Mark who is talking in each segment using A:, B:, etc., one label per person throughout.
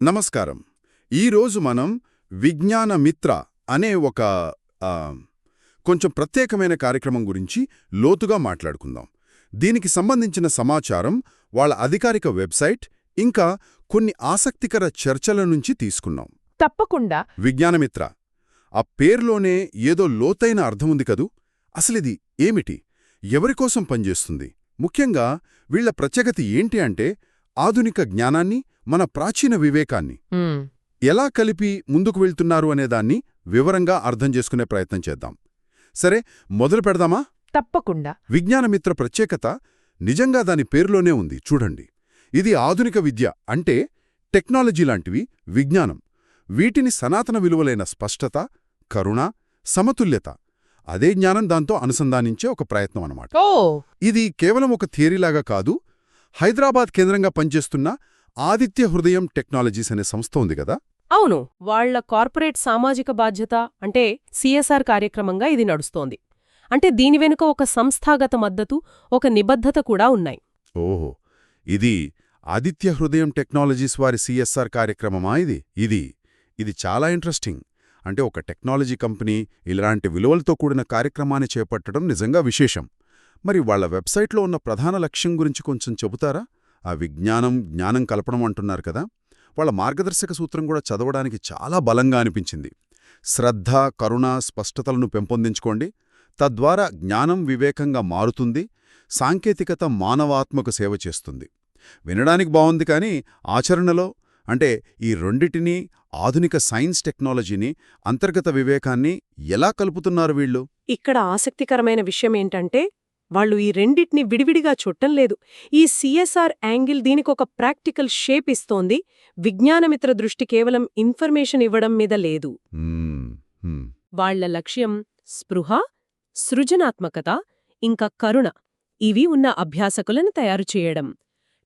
A: నమస్కారం. ఈరోజు మనం విజ్ఞాన మిత్ర అనే ఒక కొంచెం ప్రత్యేకమైన కార్యక్రమం గురించి లోతుగా మాట్లాడుకుందాం. దీనికి సంబంధించిన సమాచారం వాళ్ళ అధికారిక వెబ్సైట్ ఇంకా కొన్ని ఆసక్తికర చర్చల నుంచి తీసుకున్నాం.
B: తప్పకుండా.
A: విజ్ఞానమిత్ర ఆ పేర్లోనే ఏదో లోతైన అర్థముంది కదూ? అసలిది ఏమిటి? ఎవరికోసం పనిచేస్తుంది? ముఖ్యంగా వీళ్ళ ప్రత్యేకత ఏంటి అంటే ఆధునిక జ్ఞానాన్ని మన ప్రాచీన వివేకాన్ని. ఎలా కలిపి ముందుకు వెళ్తున్నారు అనేదాన్ని వివరంగా అర్థం చేసుకునే ప్రయత్నం చేద్దాం. సరే మొదలు పెడదామా?
B: తప్పకుండా.
A: విజ్ఞానమిత్ర ప్రత్యేకత నిజంగా దాని పేరులోనే ఉంది. చూడండి. ఇది ఆధునిక విద్య అంటే టెక్నాలజీ లాంటివి విజ్ఞానం. వీటిని సనాతన విలువలైన స్పష్టత కరుణ సమతుల్యత అదే జ్ఞానం దాంతో అనుసంధానించే ఒక ప్రయత్నం అన్నమాట.
B: ఓ!
A: ఇది కేవలం ఒక థియరీలాగా కాదు హైదరాబాద్ కేంద్రంగా పనిచేస్తున్న ఆదిత్య హృదయం టెక్నాలజీస్ అనే సంస్థ ఉంది కదా?
C: అవును. వాళ్ళ కార్పొరేట్ సామాజిక బాధ్యత అంటే సిఎస్ఆర్ కార్యక్రమంగా ఇది నడుస్తోంది. అంటే దీని వెనుక ఒక సంస్థాగత మద్దతు ఒక నిబద్ధత కూడా ఉన్నాయి.
A: ఓహో. ఇది ఆదిత్య హృదయం టెక్నాలజీస్ వారి సిఎస్ఆర్ కార్యక్రమమా ఇది? ఇది ఇది చాలా ఇంట్రెస్టింగ్. అంటే ఒక టెక్నాలజీ కంపెనీ ఇలాంటి విలువలతో కూడిన కార్యక్రమాన్ని చేపట్టడం నిజంగా విశేషం. మరి వాళ్ళ వెబ్సైట్లో ఉన్న ప్రధాన లక్ష్యం గురించి కొంచెం చెబుతారా? ఆ విజ్ఞానం జ్ఞానం కలపడం అంటున్నారు కదా! వాళ్ళ మార్గదర్శక సూత్రం కూడా చదవడానికి చాలా బలంగా అనిపించింది. శ్రద్ధ కరుణ స్పష్టతలను పెంపొందించుకోండి. తద్వారా జ్ఞానం వివేకంగా మారుతుంది. సాంకేతికత మానవాత్మకు సేవ చేస్తుంది. వినడానికి బాగుంది కానీ ఆచరణలో అంటే ఈ రెండిటినీ ఆధునిక సైన్స్ టెక్నాలజీని అంతర్గత వివేకాన్ని ఎలా కలుపుతున్నారు వీళ్ళు?
C: ఇక్కడ ఆసక్తికరమైన విషయం ఏంటంటే వాళ్ళు ఈ రెండిటిని విడివిడిగా చుట్టం లేదు. ఈ సిఎస్ఆర్ యాంగిల్ దీనికొక ప్రాక్టికల్ షేప్ ఇస్తోంది. విజ్ఞానమిత్ర దృష్టి కేవలం ఇన్ఫర్మేషన్ ఇవ్వడం మీద లేదు. వాళ్ళ లక్ష్యం స్పృహ సృజనాత్మకత ఇంకా కరుణ. ఇవి ఉన్న అభ్యాసకులను తయారు చేయడం.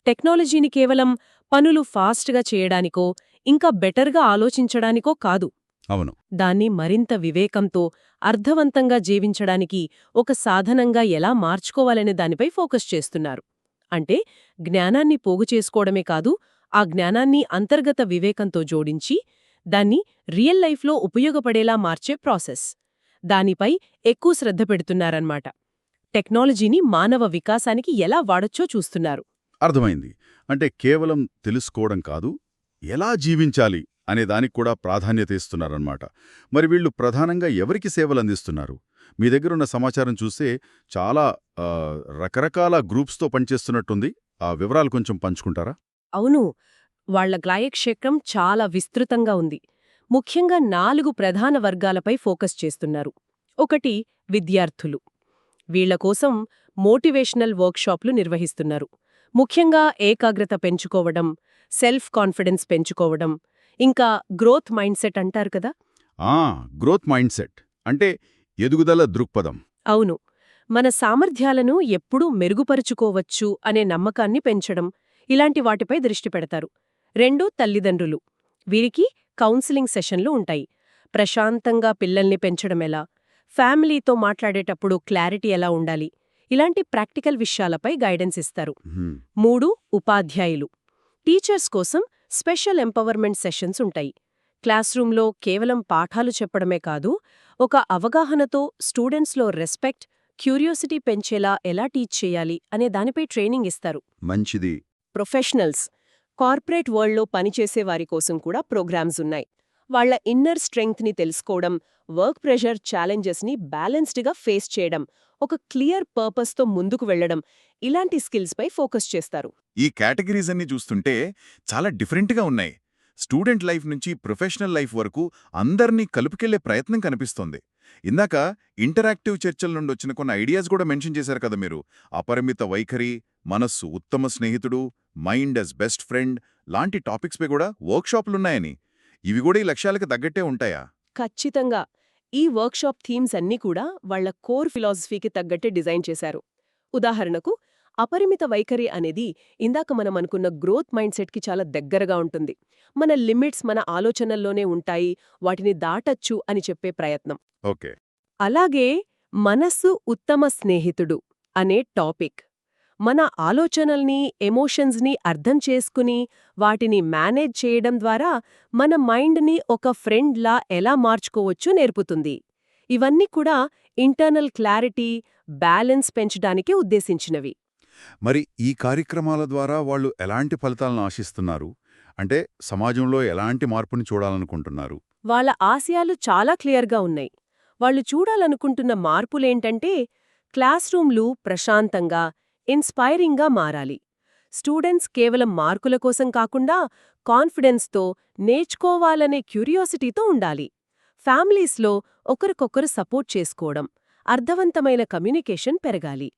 C: టెక్నాలజీని కేవలం పనులు ఫాస్ట్గా చేయడానికో ఇంకా బెటర్గా ఆలోచించడానికో కాదు.
A: అవును.
C: దాన్ని మరింత వివేకంతో అర్థవంతంగా జీవించడానికి ఒక సాధనంగా ఎలా మార్చుకోవాలనే దానిపై ఫోకస్ చేస్తున్నారు. అంటే జ్ఞానాన్ని పోగు చేసుకోవడమే కాదు ఆ జ్ఞానాన్ని అంతర్గత వివేకంతో జోడించి దాన్ని రియల్ లైఫ్లో ఉపయోగపడేలా మార్చే ప్రాసెస్. దానిపై ఎక్కువ శ్రద్ధ పెడుతున్నారన్నమాట. టెక్నాలజీని మానవ వికాసానికి ఎలా వాడొచ్చో చూస్తున్నారు.
A: అర్థమైంది. అంటే కేవలం తెలుసుకోవడం కాదు ఎలా జీవించాలి అనే దానికి కూడా ప్రాధాన్యత ఇస్తున్నారన్నమాట. మరి వీళ్ళు ప్రధానంగా ఎవరికి సేవలు అందిస్తున్నారు? మీ దగ్గరున్న సమాచారం చూస్తే చాలా రకరకాల గ్రూప్స్తో పనిచేస్తున్నట్టుంది. ఆ వివరాలు కొంచెం పంచుకుంటారా?
C: అవును. వాళ్ళ గ్లాయక్షేత్రం చాలా విస్తృతంగా ఉంది. ముఖ్యంగా నాలుగు ప్రధాన వర్గాలపై ఫోకస్ చేస్తున్నారు. ఒకటి విద్యార్థులు. వీళ్ళ కోసం మోటివేషనల్ వర్క్షాప్లు నిర్వహిస్తున్నారు. ముఖ్యంగా ఏకాగ్రత పెంచుకోవడం సెల్ఫ్ కాన్ఫిడెన్స్ పెంచుకోవడం ఇంకా గ్రోత్ మైండ్ సెట్ అంటారు కదా?
A: ఆ గ్రోత్ మైండ్ సెట్. అంటే ఎదుగుదల దృక్పథం.
C: అవును. మన సామర్థ్యాలను ఎప్పుడూ మెరుగుపరుచుకోవచ్చు అనే నమ్మకాన్ని పెంచడం ఇలాంటి వాటిపై దృష్టి పెడతారు. రెండు తల్లిదండ్రులు. వీరికి కౌన్సిలింగ్ సెషన్లు ఉంటాయి. ప్రశాంతంగా పిల్లల్ని పెంచడమెలా ఫ్యామిలీతో మాట్లాడేటప్పుడు క్లారిటీ ఎలా ఉండాలి? ఇలాంటి ప్రాక్టికల్ విషయాలపై గైడెన్స్ ఇస్తారు. మూడు ఉపాధ్యాయులు. టీచర్స్ కోసం స్పెషల్ ఎంపవర్మెంట్ సెషన్స్ ఉంటాయి. క్లాస్రూంలో కేవలం పాఠాలు చెప్పడమే కాదు ఒక అవగాహనతో స్టూడెంట్స్లో రెస్పెక్ట్ క్యూరియోసిటీ పెంచేలా ఎలా టీచ్ చేయాలి అనే దానిపై ట్రైనింగ్ ఇస్తారు.
A: మంచిది.
C: ప్రొఫెషనల్స్ కార్పొరేట్ వరల్డ్లో పనిచేసే వారి కోసం కూడా ప్రోగ్రామ్స్ ఉన్నాయి. వాళ్ళ ఇన్నర్ స్ట్రెంగ్త్ని తెలుసుకోవడం వర్క్ ప్రెషర్ ఛాలెంజెస్ని బ్యాలెన్స్డ్గా ఫేస్ చేయడం ఒక క్లియర్ పర్పస్తో ముందుకు వెళ్ళడం ఇలాంటి స్కిల్స్పై ఫోకస్ చేస్తారు.
D: ఈ కేటగిరీస్ అన్ని చూస్తుంటే చాలా డిఫరెంట్గా ఉన్నాయి. స్టూడెంట్ లైఫ్ నుంచి ప్రొఫెషనల్ లైఫ్ వరకు అందర్నీ కలుపుకెళ్ళే ప్రయత్నం కనిపిస్తోంది. ఇందాక ఇంటరాక్టివ్ చర్చల నుండి వచ్చిన కొన్ని ఐడియాస్ కూడా మెన్షన్ చేశారు కదా మీరు. అపరిమిత వైఖరి మనస్సు ఉత్తమ స్నేహితుడు మైండ్ అస్ బెస్ట్ ఫ్రెండ్ లాంటి టాపిక్స్పై కూడా వర్క్షాపులున్నాయని ఇవి కూడా ఈ లక్ష్యాలకు తగ్గట్టే ఉంటాయా?
C: ఖచ్చితంగా. ఈ వర్క్షాప్ థీమ్స్ అన్నీ కూడా వాళ్ళ కోర్ ఫిలాసఫీకి తగ్గట్టే డిజైన్ చేశారు. ఉదాహరణకు అపరిమిత వైఖరి అనేది ఇందాక మనం అనుకున్న గ్రోత్ మైండ్ సెట్కి చాలా దగ్గరగా ఉంటుంది. మన లిమిట్స్ మన ఆలోచనల్లోనే ఉంటాయి వాటిని దాటచ్చు అని చెప్పే ప్రయత్నం.
A: ఓకే.
C: అలాగే మనస్సు ఉత్తమ స్నేహితుడు అనే టాపిక్. మన ఆలోచనల్ని ఎమోషన్స్ని అర్థం చేసుకుని వాటిని మేనేజ్ చేయడం ద్వారా మన మైండ్ని ఒక ఫ్రెండ్లా ఎలా మార్చుకోవచ్చో నేర్పుతుంది. ఇవన్నీ కూడా ఇంటర్నల్ క్లారిటీ బ్యాలెన్స్ పెంచడానికి ఉద్దేశించినవి.
A: మరి ఈ కార్యక్రమాల ద్వారా వాళ్ళు ఎలాంటి ఫలితాలను ఆశిస్తున్నారు? అంటే సమాజంలో ఎలాంటి మార్పుని చూడాలనుకుంటున్నారు?
C: వాళ్ళ ఆశయాలు చాలా క్లియర్గా ఉన్నాయి. వాళ్ళు చూడాలనుకుంటున్న మార్పులేంటంటే క్లాస్ రూమ్లు ప్రశాంతంగా ఇన్స్పైరింగ్గా మారాలి. స్టూడెంట్స్ కేవలం మార్కుల కోసం కాకుండా కాన్ఫిడెన్స్తో నేర్చుకోవాలనే క్యూరియాసిటీతో ఉండాలి. ఫ్యామిలీస్లో ఒకరికొకరు సపోర్ట్ చేసుకోవడం అర్థవంతమైన కమ్యూనికేషన్ పెరగాలి.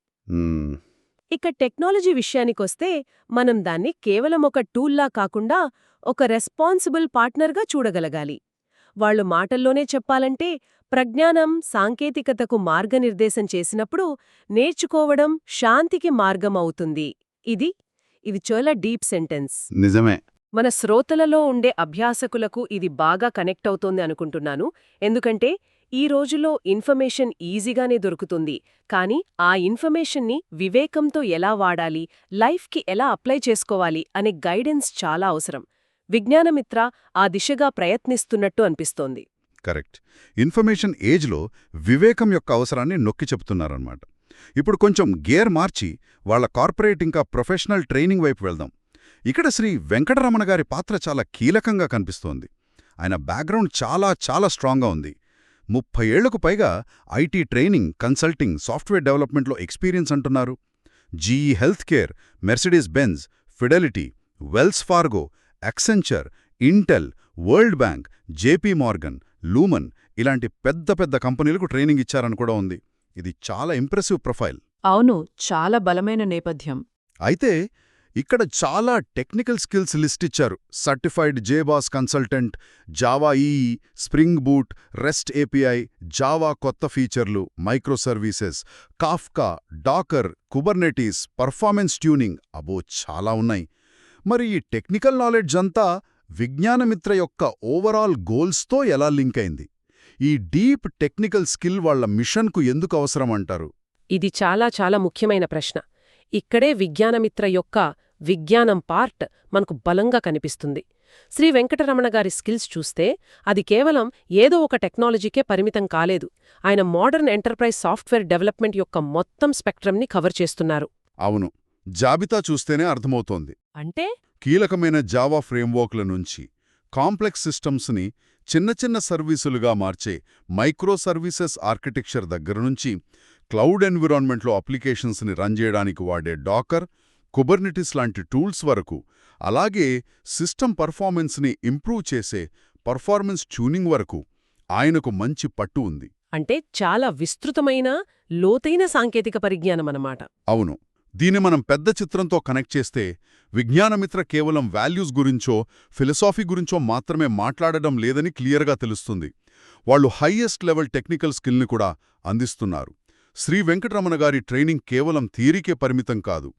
C: ఇక టెక్నాలజీ విషయానికొస్తే మనం దాన్ని కేవలం ఒక టూల్లా కాకుండా ఒక రెస్పాన్సిబుల్ పార్ట్నర్గా చూడగలగాలి. వాళ్ళు మాటల్లోనే చెప్పాలంటే ప్రజ్ఞానం సాంకేతికతకు మార్గనిర్దేశం చేసినప్పుడు నేర్చుకోవడం శాంతికి మార్గం అవుతుంది. ఇది ఇది చాలా డీప్ సెంటెన్స్.
A: నిజమే.
C: మన శ్రోతలలో ఉండే అభ్యాసకులకు ఇది బాగా కనెక్ట్ అవుతోంది అనుకుంటున్నాను. ఎందుకంటే ఈ రోజులో ఇన్ఫర్మేషన్ ఈజీగానే దొరుకుతుంది. కానీ ఆ ఇన్ఫర్మేషన్ని వివేకంతో ఎలా వాడాలి లైఫ్కి ఎలా అప్లై చేసుకోవాలి అనే గైడెన్స్ చాలా అవసరం. విజ్ఞానమిత్ర ఆ దిశగా ప్రయత్నిస్తున్నట్టు అనిపిస్తోంది.
A: కరెక్ట్. ఇన్ఫర్మేషన్ ఏజ్లో వివేకం యొక్క అవసరాన్ని నొక్కి చెప్తున్నారన్నమాట. ఇప్పుడు కొంచెం గేర్ మార్చి వాళ్ళ కార్పొరేట్ ఇంకా ప్రొఫెషనల్ ట్రైనింగ్ వైపు వెళ్దాం. ఇక్కడ శ్రీ వెంకటరమణ గారి పాత్ర చాలా కీలకంగా కనిపిస్తోంది. ఆయన బ్యాక్గ్రౌండ్ చాలా చాలా స్ట్రాంగ్గా ఉంది. ముప్పై ఏళ్ళకు పైగా ఐటీ ట్రైనింగ్ కన్సల్టింగ్ సాఫ్ట్వేర్ డెవలప్మెంట్లో ఎక్స్పీరియన్స్ అంటున్నారు. GE healthcare Mercedes Benz Fidelity Wells Fargo Accenture Intel World Bank JP Morgan Lumen ఇలాంటి పెద్ద పెద్ద కంపెనీలకు ట్రైనింగ్ ఇచ్చారని కూడా ఉంది. ఇది చాలా ఇంప్రెసివ్ ప్రొఫైల్.
C: అవును చాలా బలమైన నేపథ్యం.
A: అయితే ఇక్కడ చాలా టెక్నికల్ స్కిల్స్ లిస్ట్ ఇచ్చారు. Certified JBoss consultant Java EE Spring Boot REST API Java కొత్త ఫీచర్లు microservices Kafka Docker Kubernetes performance tuning అబో చాలా ఉన్నాయి. మరి ఈ టెక్నికల్ నాలెడ్జ్ అంతా విజ్ఞానమిత్ర యొక్క ఓవరాల్ గోల్స్తో ఎలా లింక్ అయింది? ఈ డీప్ టెక్నికల్ స్కిల్ వాళ్ళ మిషన్కు ఎందుకు అవసరం అంటారు?
C: ఇది చాలా చాలా ముఖ్యమైన ప్రశ్న. ఇక్కడే విజ్ఞానమిత్ర యొక్క విజ్ఞానం పార్ట్ మనకు బలంగా కనిపిస్తుంది. శ్రీ వెంకటరమణ గారి స్కిల్స్ చూస్తే అది కేవలం ఏదో ఒక టెక్నాలజీకే పరిమితం కాలేదు. ఆయన మోడర్న్ ఎంటర్ప్రైజ్ సాఫ్ట్వేర్ డెవలప్మెంట్ యొక్క మొత్తం స్పెక్ట్రమ్ని కవర్ చేస్తున్నారు.
A: అవును. జాబితా చూస్తేనే అర్థమవుతోంది.
C: అంటే?
A: కీలకమైన జావా ఫ్రేమ్వర్క్ల నుంచి కాంప్లెక్స్ సిస్టమ్స్ని చిన్న చిన్న సర్వీసులుగా మార్చే మైక్రో సర్వీసెస్ ఆర్కిటెక్చర్ దగ్గర నుంచి క్లౌడ్ ఎన్విరాన్మెంట్లో అప్లికేషన్స్ని రన్ చేయడానికి వాడే డాకర్ కుబర్నిటిస్ లాంటి టూల్స్ వరకు అలాగే సిస్టమ్ పర్ఫార్మెన్స్ని ఇంప్రూవ్ చేసే పర్ఫార్మెన్స్ ట్యూనింగ్ వరకు ఆయనకు మంచి పట్టు ఉంది.
C: అంటే చాలా విస్తృతమైన లోతైన సాంకేతిక పరిజ్ఞానమన్నమాట
A: అవును. దీన్ని మనం పెద్ద చిత్రంతో కనెక్ట్ చేస్తే విజ్ఞానమిత్ర కేవలం వాల్యూస్ గురించో ఫిలసాఫీ గురించో మాత్రమే మాట్లాడడం లేదని క్లియర్గా తెలుస్తుంది. వాళ్ళు హైయెస్ట్ లెవెల్ టెక్నికల్ స్కిల్ని కూడా అందిస్తున్నారు. శ్రీ వెంకటరమణ గారి ట్రైనింగ్ కేవలం థీరీకే పరిమితం కాదు.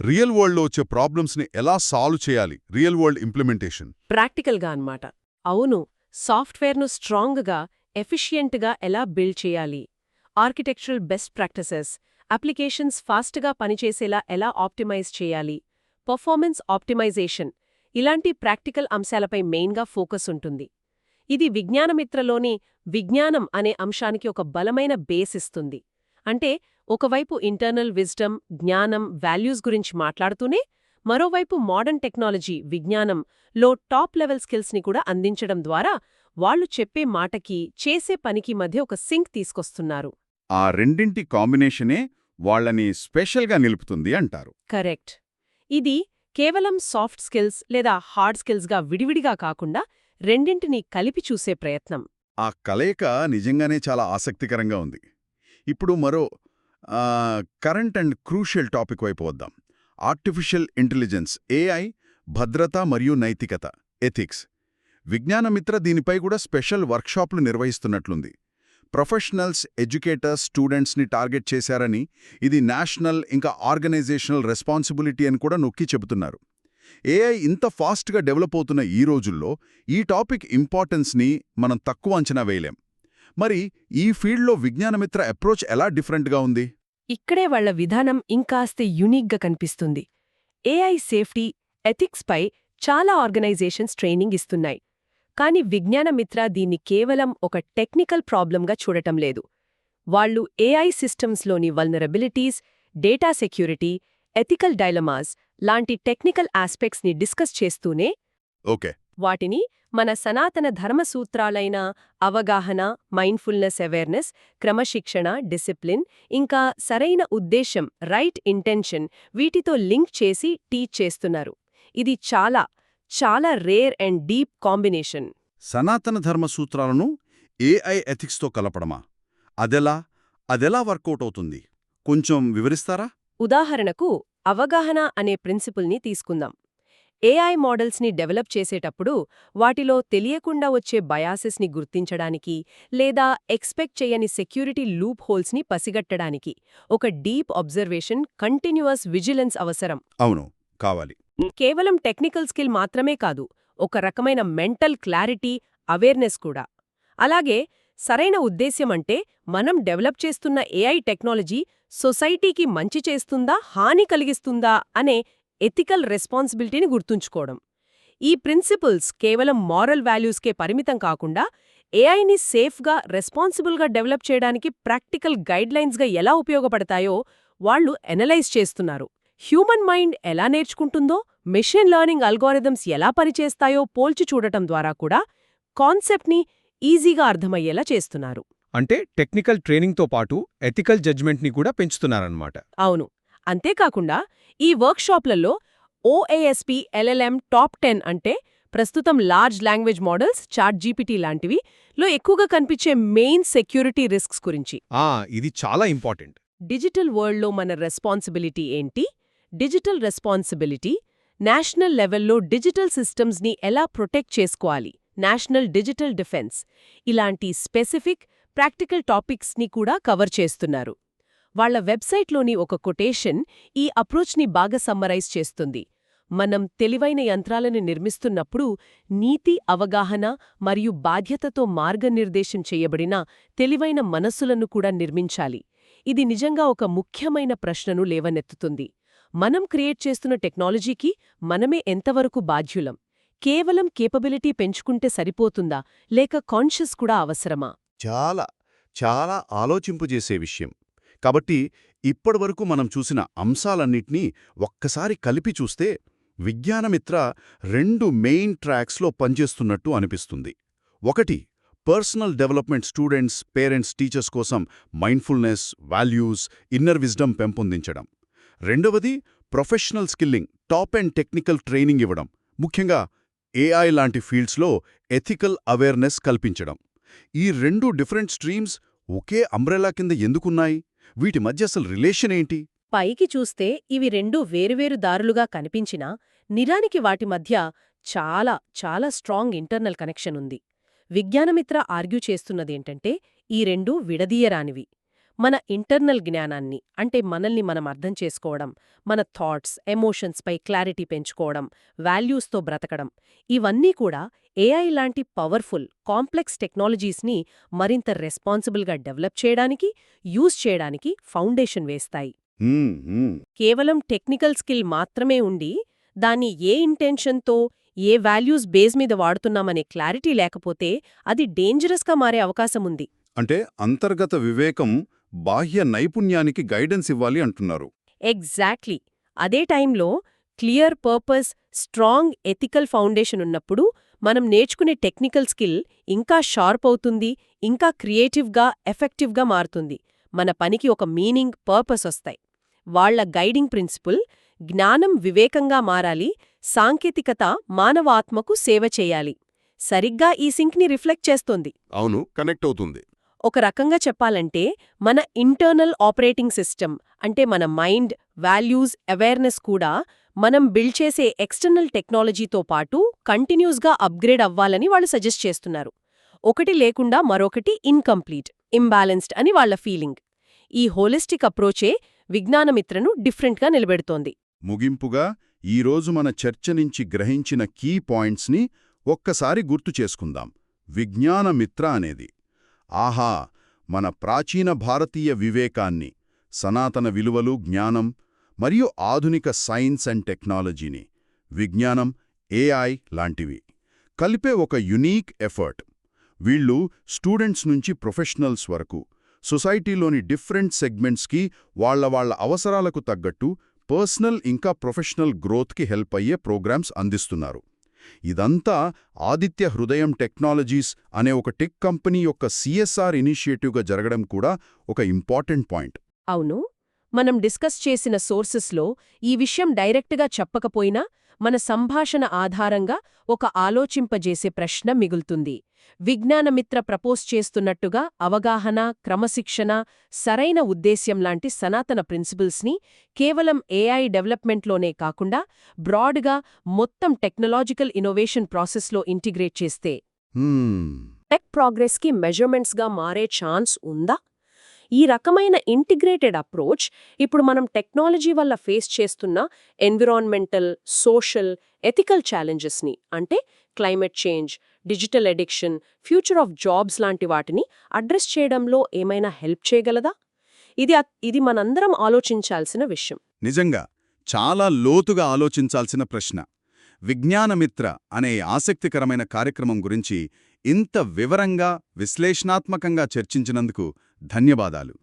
A: రియల్ వరల్డ్లో వచ్చే ప్రాబ్లమ్స్ని ఎలా సాల్వ్ చేయాలి? Real world implementation.
C: ప్రాక్టికల్గా అన్నమాట. అవును సాఫ్ట్వేర్ను స్ట్రాంగ్గా ఎఫిషియెంట్గా ఎలా బిల్డ్ చేయాలి? ఆర్కిటెక్చరల్ బెస్ట్ ప్రాక్టీసెస్ అప్లికేషన్స్ ఫాస్ట్గా పనిచేసేలా ఎలా ఆప్టిమైజ్ చేయాలి? పర్ఫార్మెన్స్ ఆప్టిమైజేషన్ ఇలాంటి ప్రాక్టికల్ అంశాలపై మెయిన్గా ఫోకస్ ఉంటుంది. ఇది విజ్ఞానమిత్రలోని విజ్ఞానం అనే అంశానికి ఒక బలమైన బేస్ ఇస్తుంది. అంటే ఒకవైపు ఇంటర్నల్ విజ్డమ్ జ్ఞానం వాల్యూస్ గురించి మాట్లాడుతూనే మరోవైపు మోడర్న్ టెక్నాలజీ విజ్ఞానం లో టాప్ లెవెల్ స్కిల్స్ని కూడా అందించడం ద్వారా వాళ్ళు చెప్పే మాటకి చేసే పనికి మధ్య ఒక సింక్ తీసుకొస్తున్నారు.
D: ఆ రెండింటి కాంబినేషనే వాళ్ళని స్పెషల్గా నిలుపుతుంది అంటారు.
C: కరెక్ట్. ఇది కేవలం సాఫ్ట్ స్కిల్స్ లేదా హార్డ్ స్కిల్స్గా విడివిడిగా కాకుండా రెండింటినీ కలిపి చూసే ప్రయత్నం.
A: ఆ కలయిక నిజంగానే చాలా ఆసక్తికరంగా ఉంది. ఇప్పుడు మరో కరెంట్ అండ్ క్రూషియల్ టాపిక్ వైపు వద్దాం. ఆర్టిఫిషియల్ ఇంటెలిజెన్స్ ఏఐ భద్రత మరియు నైతికత ఎథిక్స్. విజ్ఞానమిత్ర దీనిపై కూడా స్పెషల్ వర్క్షాప్లు నిర్వహిస్తున్నట్లుంది. ప్రొఫెషనల్స్ ఎడ్యుకేటర్స్ స్టూడెంట్స్ని టార్గెట్ చేశారని ఇది నేషనల్ ఇంకా ఆర్గనైజేషనల్ రెస్పాన్సిబిలిటీ అని కూడా నొక్కి చెబుతున్నారు. ఏఐ ఇంత ఫాస్ట్గా డెవలప్ అవుతున్న ఈ రోజుల్లో ఈ టాపిక్ ఇంపార్టెన్స్ని మనం తక్కువ అంచనా వేయలేం. మరి ఈ ఫీల్డ్లో విజ్ఞానమిత్ర అప్రోచ్ ఎలా డిఫరెంట్గా ఉంది?
C: ఇక్కడే వాళ్ళ విధానం ఇంకాస్త యూనిక్గా కనిపిస్తుంది. ఏఐ సేఫ్టీ ఎథిక్స్పై చాలా ఆర్గనైజేషన్స్ ట్రైనింగ్ ఇస్తున్నాయి. కానీ విజ్ఞానమిత్ర దీన్ని కేవలం ఒక టెక్నికల్ ప్రాబ్లంగా చూడటం లేదు. వాళ్ళు AI సిస్టమ్స్లోని vulnerabilities data security ethical dilemmas లాంటి టెక్నికల్ ఆస్పెక్ట్స్ని డిస్కస్ చేస్తూనే
A: ఓకే.
C: వాటిని మన సనాతన ధర్మసూత్రాలైన అవగాహన మైండ్ఫుల్నెస్ అవేర్నెస్ క్రమశిక్షణ డిసిప్లిన్ ఇంకా సరైన ఉద్దేశం రైట్ ఇంటెన్షన్ వీటితో లింక్ చేసి టీచ్ చేస్తున్నారు. ఇది చాలా చాలా రేర్ అండ్ డీప్ కాంబినేషన్
A: సనాతన ధర్మ సూత్రాలను ఏఐ ఎథిక్స్తో కలపడమా? అదెలా? అదెలా వర్కౌట్ అవుతుంది? కొంచెం వివరిస్తారా?
C: ఉదాహరణకు అవగాహన అనే ప్రిన్సిపుల్ని తీసుకుందాం. ఏఐ మోడల్స్ని డెవలప్ చేసేటప్పుడు వాటిలో తెలియకుండా వచ్చే బయాసెస్ని గుర్తించడానికి లేదా ఎక్స్పెక్ట్ చేయని సెక్యూరిటీ లూప్ హోల్స్ని పసిగట్టడానికి ఒక డీప్ అబ్జర్వేషన్ కంటిన్యూయస్ విజిలెన్స్ అవసరం.
A: అవును కావాలి.
C: కేవలం టెక్నికల్ స్కిల్ మాత్రమే కాదు ఒక రకమైన మెంటల్ క్లారిటీ అవేర్నెస్ కూడా. అలాగే సరైన ఉద్దేశ్యం అంటే మనం డెవలప్ చేస్తున్న ఏఐ టెక్నాలజీ సొసైటీకి మంచి చేస్తుందా హాని కలిగిస్తుందా అనే ఎథికల్ రెస్పాన్సిబిలిటీని గుర్తుంచుకోవడం. ఈ ప్రిన్సిపల్స్ కేవలం మారల్ వాల్యూస్కే పరిమితం కాకుండా ఏఐని సేఫ్గా రెస్పాన్సిబుల్గా డెవలప్ చేయడానికి ప్రాక్టికల్ గైడ్లైన్స్గా ఎలా ఉపయోగపడతాయో వాళ్ళు ఎనలైజ్ చేస్తున్నారు. హ్యూమన్ మైండ్ ఎలా నేర్చుకుంటుందో మెషిన్ లెర్నింగ్ అల్గోరిథమ్స్ ఎలా పనిచేస్తాయో పోల్చి చూడటం ద్వారా కూడా కాన్సెప్ట్ని ఈజీగా అర్థమయ్యేలా చేస్తున్నారు.
B: అంటే టెక్నికల్ ట్రైనింగ్తో పాటు ఎథికల్ జడ్జ్మెంట్ని కూడా పెంచుతున్నారన్నమాట.
C: అవును. అంతేకాకుండా ఈ వర్క్షాప్లలో ఓఏఎస్పి ఎల్ఎల్ఎం టాప్ టెన్ అంటే ప్రస్తుతం large language models ChatGPT లాంటివి లో ఎక్కువగా కనిపించే మెయిన్ సెక్యూరిటీ రిస్క్స్ గురించి.
B: ఆ ఇది చాలా ఇంపార్టెంట్.
C: డిజిటల్ వరల్డ్లో మన రెస్పాన్సిబిలిటీ ఏంటి? డిజిటల్ రెస్పాన్సిబిలిటీ నేషనల్ లెవెల్లో డిజిటల్ సిస్టమ్స్ని ఎలా ప్రొటెక్ట్ చేసుకోవాలి? నేషనల్ డిజిటల్ డిఫెన్స్ ఇలాంటి స్పెసిఫిక్ ప్రాక్టికల్ టాపిక్స్ని కూడా కవర్ చేస్తున్నారు. వాళ్ళ వెబ్సైట్లోని ఒక కొటేషన్ ఈ అప్రోచ్ని బాగా సమ్మరైజ్ చేస్తుంది. మనం తెలివైన యంత్రాలను నిర్మిస్తున్నప్పుడు నీతి అవగాహన మరియు బాధ్యతతో మార్గనిర్దేశం చేయబడిన తెలివైన మనస్సులను కూడా నిర్మించాలి. ఇది నిజంగా ఒక ముఖ్యమైన ప్రశ్నను లేవనెత్తుతుంది. మనం క్రియేట్ చేస్తున్న టెక్నాలజీకి మనమే ఎంతవరకు బాధ్యులం? కేవలం కేపబిలిటీ పెంచుకుంటే సరిపోతుందా? లేక కాన్షియస్ కూడా అవసరమా?
A: చాలా చాలా ఆలోచింపజేసే విషయం. కాబట్టి ఇప్పటివరకు మనం చూసిన అంశాలన్నిటినీ ఒక్కసారి కలిపి చూస్తే విజ్ఞానమిత్ర రెండు మెయిన్ ట్రాక్స్లో పనిచేస్తున్నట్టు అనిపిస్తుంది. ఒకటి personal development students parents teachers కోసం మైండ్ఫుల్నెస్ వాల్యూస్ ఇన్నర్ విజ్డమ్ పెంపొందించడం. రెండవది professional skilling top and technical training ఇవ్వడం ముఖ్యంగా ఏఐ లాంటి ఫీల్డ్స్లో ఎథికల్ అవేర్నెస్ కల్పించడం. ఈ రెండు డిఫరెంట్ స్ట్రీమ్స్ ఒకే అంబ్రెలా కింద ఎందుకున్నాయి? వీటి మధ్య అసలు రిలేషన్ ఏంటి?
C: పైకి చూస్తే ఇవి రెండు వేరువేరు దారులుగా కనిపించినా నిరానికి వాటి మధ్య చాలా చాలా స్ట్రాంగ్ ఇంటర్నల్ కనెక్షన్ ఉంది. విజ్ఞానమిత్ర ఆర్గ్యూ చేస్తున్నదేంటంటే ఈ రెండూ విడదీయరానివి. మన ఇంటర్నల్ జ్ఞానాన్ని అంటే మనల్ని మనం అర్థం చేసుకోవడం మన థాట్స్ ఎమోషన్స్పై క్లారిటీ పెంచుకోవడం వాల్యూస్తో బ్రతకడం ఇవన్నీ కూడా ఏఐ లాంటి పవర్ఫుల్ కాంప్లెక్స్ టెక్నాలజీస్ని మరింత రెస్పాన్సిబుల్గా డెవలప్ చేయడానికి యూజ్ చేయడానికి ఫౌండేషన్ వేస్తాయి. కేవలం టెక్నికల్ స్కిల్ మాత్రమే ఉండి దాన్ని ఏ ఇంటెన్షన్తో ఏ వాల్యూస్ బేస్ మీద వాడుతున్నామనే క్లారిటీ లేకపోతే అది డేంజరస్గా మారే అవకాశం ఉంది
A: అంటే అంతర్గత వివేకం బాహ్య నైపుణ్యానికి గైడెన్స్ ఇవ్వాలి అంటున్నారు.
C: ఎగ్జాక్ట్లీ. అదే టైంలో clear purpose strong ethical foundation ఉన్నప్పుడు మనం నేర్చుకునే టెక్నికల్ స్కిల్ ఇంకా షార్ప్ అవుతుంది ఇంకా క్రియేటివ్గా ఎఫెక్టివ్గా మారుతుంది. మన పనికి ఒక మీనింగ్ పర్పస్ వస్తాయి. వాళ్ళ గైడింగ్ ప్రిన్సిపుల్ జ్ఞానం వివేకంగా మారాలి సాంకేతికత మానవ ఆత్మకు సేవ చేయాలి. సరిగ్గా ఈ సింక్ని రిఫ్లెక్ట్ చేస్తోంది.
A: అవును కనెక్ట్ అవుతుంది.
C: ఒక రకంగా చెప్పాలంటే మన ఇంటర్నల్ ఆపరేటింగ్ సిస్టమ్ అంటే మన మైండ్ వాల్యూస్ అవేర్నెస్ కూడా మనం బిల్డ్ చేసే ఎక్స్టర్నల్ టెక్నాలజీతో పాటు కంటిన్యూస్గా అప్గ్రేడ్ అవ్వాలని వాళ్ళు సజెస్ట్ చేస్తున్నారు. ఒకటి లేకుండా మరొకటి ఇన్కంప్లీట్ ఇంబ్యాలెన్స్డ్ అని వాళ్ళ ఫీలింగ్. ఈ హోలిస్టిక్ అప్రోచే విజ్ఞానమిత్రను డిఫరెంట్గా నిలబెడుతోంది.
A: ముగింపుగా ఈరోజు మన చర్చ నుంచి గ్రహించిన కీ పాయింట్స్ని ఒక్కసారి గుర్తు చేసుకుందాం. విజ్ఞానమిత్ర అనేది. ఆహా మన ప్రాచీన భారతీయ వివేకాన్ని సనాతన విలువలు జ్ఞానం మరియు ఆధునిక సైన్స్ అండ్ టెక్నాలజీని విజ్ఞానం ఏఐ లాంటివి కలిపే ఒక యునీక్ ఎఫర్ట్. వీళ్ళు స్టూడెంట్స్ నుంచి ప్రొఫెషనల్స్ వరకు సొసైటీలోని డిఫరెంట్ సెగ్మెంట్స్కి వాళ్ళ వాళ్ళ అవసరాలకు తగ్గట్టు పర్సనల్ ఇంకా ప్రొఫెషనల్ గ్రోత్కి హెల్ప్ అయ్యే ప్రోగ్రామ్స్ అందిస్తున్నారు. ఇదంతా ఆదిత్య హృదయం టెక్నాలజీస్ అనే ఒక టెక్ కంపెనీ యొక్క సిఎస్ఆర్ ఇనిషియేటివ్గా జరగడం కూడా ఒక ఇంపార్టెంట్ పాయింట్.
C: అవును. మనం డిస్కస్ చేసిన సోర్సెస్లో ఈ విషయం డైరెక్ట్గా చెప్పకపోయినా మన సంభాషణ ఆధారంగా ఒక ఆలోచింపజేసే ప్రశ్న మిగులుతుంది. విజ్ఞానమిత్ర ప్రపోజ్ చేస్తున్నట్టుగా అవగాహన క్రమశిక్షణ సరైన ఉద్దేశ్యం లాంటి సనాతన ప్రిన్సిపల్స్ని కేవలం ఏఐ డెవలప్మెంట్లోనే కాకుండా బ్రాడ్గా మొత్తం టెక్నాలజికల్ ఇన్నోవేషన్ ప్రాసెస్లో ఇంటిగ్రేట్ చేస్తే టెక్ ప్రోగ్రెస్కి మెజర్మెంట్స్గా మారే ఛాన్స్ ఉందా? ఈ రకమైన ఇంటిగ్రేటెడ్ అప్రోచ్ ఇప్పుడు మనం టెక్నాలజీ వల్ల ఫేస్ చేస్తున్న ఎన్విరాన్మెంటల్ సోషల్ ఎథికల్ ఛాలెంజెస్ని అంటే climate change digital addiction future of jobs లాంటి వాటిని అడ్రస్ చేయడంలో ఏమైనా హెల్ప్ చేయగలదా? ఇది ఇది మనందరం ఆలోచించాల్సిన విషయం.
A: నిజంగా చాలా లోతుగా ఆలోచించాల్సిన ప్రశ్న. విజ్ఞానమిత్ర అనే ఆసక్తికరమైన కార్యక్రమం గురించి ఇంత వివరంగా విశ్లేషణాత్మకంగా చర్చించినందుకు ధన్యవాదాలు.